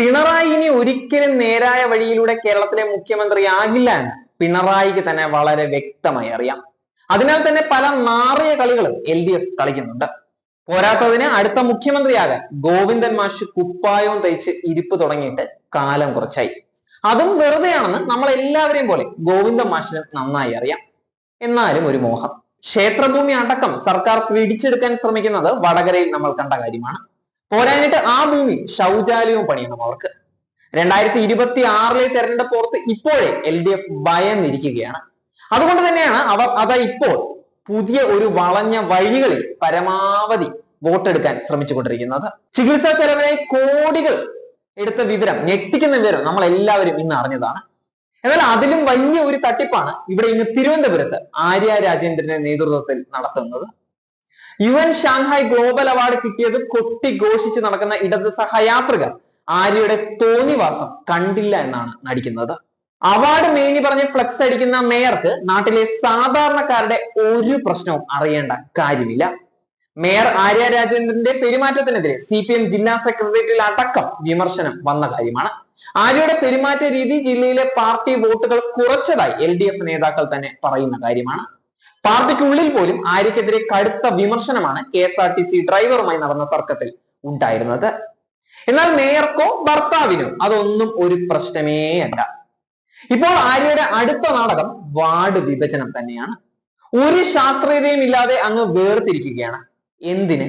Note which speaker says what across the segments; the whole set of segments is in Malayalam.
Speaker 1: പിണറായി ഇനി ഒരിക്കലും നേരായ വഴിയിലൂടെ കേരളത്തിലെ മുഖ്യമന്ത്രി ആകില്ല എന്ന് പിണറായിക്ക് തന്നെ വളരെ വ്യക്തമായി അറിയാം. അതിനാൽ തന്നെ പല മാറിയ കളികളും എൽ ഡി എഫ് കളിക്കുന്നുണ്ട്. പോരാത്തതിന് അടുത്ത മുഖ്യമന്ത്രിയാകാൻ ഗോവിന്ദൻ മാഷ് കുപ്പായവും തയ്ച്ച് ഇരിപ്പ് തുടങ്ങിയിട്ട് കാലം കുറച്ചായി. അതും വെറുതെയാണെന്ന് നമ്മൾ എല്ലാവരെയും പോലെ ഗോവിന്ദൻ മാഷിന് നന്നായി അറിയാം. എന്നാലും ഒരു മോഹം. ക്ഷേത്രഭൂമി അടക്കം സർക്കാർ പിടിച്ചെടുക്കാൻ ശ്രമിക്കുന്നത് വടകരയിൽ നമ്മൾ കണ്ട കാര്യമാണ്. പോരാഞ്ഞിട്ട് ആ ഭൂമി ശൗചാലയവും പണിയണം അവർക്ക്. രണ്ടായിരത്തി ഇരുപത്തി ആറിലെ തെരഞ്ഞെടുപ്പ് ഓർത്ത് ഇപ്പോഴേ എൽ ഡി എഫ് ഭയന്നിരിക്കുകയാണ്. അതുകൊണ്ട് തന്നെയാണ് അവർ അതാ ഇപ്പോൾ പുതിയ ഒരു വളഞ്ഞ വഴികളിൽ പരമാവധി വോട്ടെടുക്കാൻ ശ്രമിച്ചുകൊണ്ടിരിക്കുന്നത്. ചികിത്സാ ചെലവിനായി കോടികൾ എടുത്ത വിവരം ഞെട്ടിക്കുന്ന വിവരം നമ്മൾ എല്ലാവരും ഇന്ന് അറിഞ്ഞതാണ്. എന്നാൽ അതിലും വലിയ ഒരു തട്ടിപ്പാണ് ഇവിടെ ഇന്ന് തിരുവനന്തപുരത്ത് ആര്യ രാജേന്ദ്രന്റെ നേതൃത്വത്തിൽ നടത്തുന്നത്. U N Shanghai global award കിട്ടിയത് കൊട്ടിഘോഷിച്ച് നടക്കുന്ന ഇടത് സഹയാത്രികർ ആര്യയുടെ തോന്നിവാസം കണ്ടില്ല എന്നാണ് നടിക്കുന്നത്. അവാർഡ് മേനി പറഞ്ഞ് ഫ്ലെക്സ് അടിക്കുന്ന മേയർക്ക് നാട്ടിലെ സാധാരണക്കാരുടെ ഒരു പ്രശ്നവും അറിയേണ്ട കാര്യമില്ല. മേയർ ആര്യ രാജേന്ദ്രന്റെ പെരുമാറ്റത്തിനെതിരെ സി പി എം ജില്ലാ സെക്രട്ടേറിയറ്റിൽ അടക്കം വിമർശനം വന്ന കാര്യമാണ്. ആര്യയുടെ പെരുമാറ്റ രീതി ജില്ലയിലെ പാർട്ടി വോട്ടുകൾ കുറച്ചതായി എൽ നേതാക്കൾ തന്നെ പറയുന്ന കാര്യമാണ്. പാർട്ടിക്കുള്ളിൽ പോലും ആര്യക്കെതിരെ കടുത്ത വിമർശനമാണ് K S R T C ഡ്രൈവറുമായി നടന്ന തർക്കത്തിൽ ഉണ്ടായിരുന്നത്. എന്നാൽ മേയർക്കോ ഭർത്താവിനോ അതൊന്നും ഒരു പ്രശ്നമേ അല്ല. ഇപ്പോൾ ആര്യയുടെ അടുത്ത നാടകം വാർഡ് വിഭജനം തന്നെയാണ്. ഒരു ശാസ്ത്രീയതയും ഇല്ലാതെ അങ്ങ് വേർതിരിക്കുകയാണ്. എന്തിന്?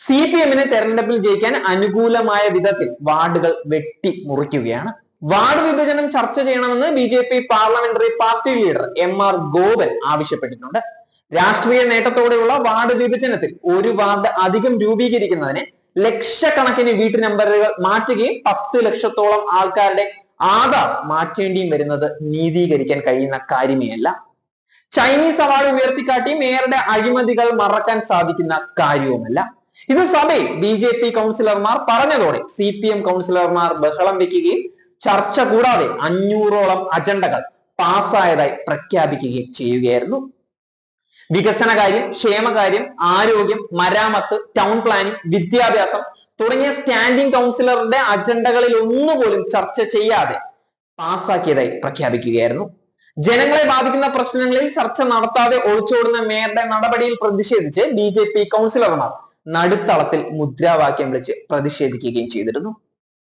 Speaker 1: സി പി എമ്മിനെ തെരഞ്ഞെടുപ്പിൽ ജയിക്കാൻ അനുകൂലമായ വിധത്തിൽ വാർഡുകൾ വെട്ടി മുറിക്കുകയാണ് വാർഡ് വിഭജനം ചർച്ച ചെയ്യണമെന്ന് B J P parliamentary party leader M R Gopan ആവശ്യപ്പെട്ടിട്ടുണ്ട്. രാഷ്ട്രീയ നേട്ടത്തോടെയുള്ള വാർഡ് വിഭജനത്തിൽ ഒരു വാർഡ് അധികം രൂപീകരിക്കുന്നതിന് ലക്ഷക്കണക്കിന് വീട്ടു നമ്പറുകൾ മാറ്റുകയും പത്ത് ലക്ഷത്തോളം ആൾക്കാരുടെ ആധാർ മാറ്റേണ്ടിയും വരുന്നത് നീതീകരിക്കാൻ കഴിയുന്ന കാര്യമേ അല്ല ചൈനീസ് അവാർഡ് ഉയർത്തിക്കാട്ടി മേയറുടെ അഴിമതികൾ മറക്കാൻ സാധിക്കുന്ന കാര്യവുമല്ല. ഇത് സഭയിൽ ബി ജെ പി കൗൺസിലർമാർ പറഞ്ഞതോടെ സി പി എം കൗൺസിലർമാർ ബഹളം വെക്കുകയും ചർച്ച കൂടാതെ അഞ്ഞൂറോളം അജണ്ടകൾ പാസ്സായതായി പ്രഖ്യാപിക്കുകയും ചെയ്യുകയായിരുന്നു. വികസനകാര്യം ക്ഷേമകാര്യം ആരോഗ്യം മരാമത്ത് ടൗൺ പ്ലാനിംഗ് വിദ്യാഭ്യാസം തുടങ്ങിയ സ്റ്റാൻഡിംഗ് കൗൺസിലറുടെ അജണ്ടകളിൽ ഒന്നുപോലും ചർച്ച ചെയ്യാതെ പാസ്സാക്കിയതായി പ്രഖ്യാപിക്കുകയായിരുന്നു. ജനങ്ങളെ ബാധിക്കുന്ന പ്രശ്നങ്ങളിൽ ചർച്ച നടത്താതെ ഒളിച്ചോടുന്ന മേയറുടെ നടപടിയിൽ പ്രതിഷേധിച്ച് ബി ജെ പി കൗൺസിലർമാർ നടുത്തളത്തിൽ മുദ്രാവാക്യം വിളിച്ച് പ്രതിഷേധിക്കുകയും ചെയ്തിരുന്നു.